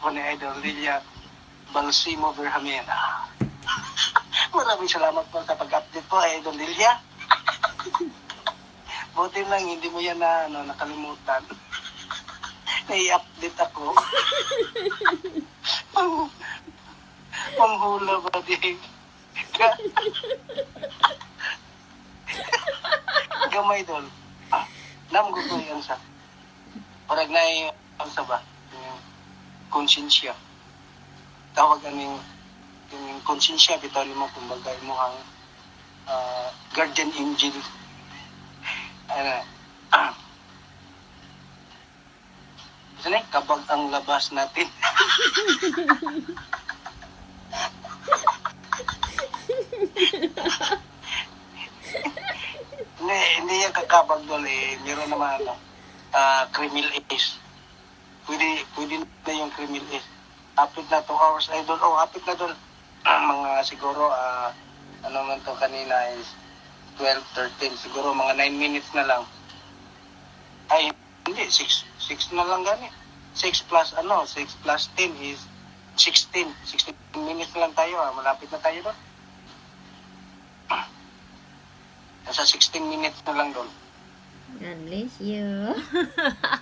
cellphone ni Idol Lilia Balsimo Berhamena. Maraming salamat po sa pag-update po, Idol Lilia. Buti lang, hindi mo yan na, ano, nakalimutan. Nai-update ako. Pang- Panghula ba di? Gamay dol. Ah, Nam ko yan sa. Parag na yung, sa ba? Yung konsensya. Tawag aning yung konsensya, bitaw mo kumbaga mo ang ah, guardian angel. Ano, Saan eh? Kabag ang labas natin. hindi, hindi yan kakabag doon eh. Meron naman ano, ah, criminal ace. Pwede na yung criminal ace. Hapit na 2 hours ay doon. Oh, hapit na doon. mga siguro, ah, ano man to kanina is 12, 13. Siguro mga 9 minutes na lang. Ay, hindi. 6, 6 na lang gani. 6 plus, ano, 6 plus 10 is 16. 16 minutes na lang tayo, ah. Malapit na tayo doon. Nasa 16 minutes na lang doon. God bless you.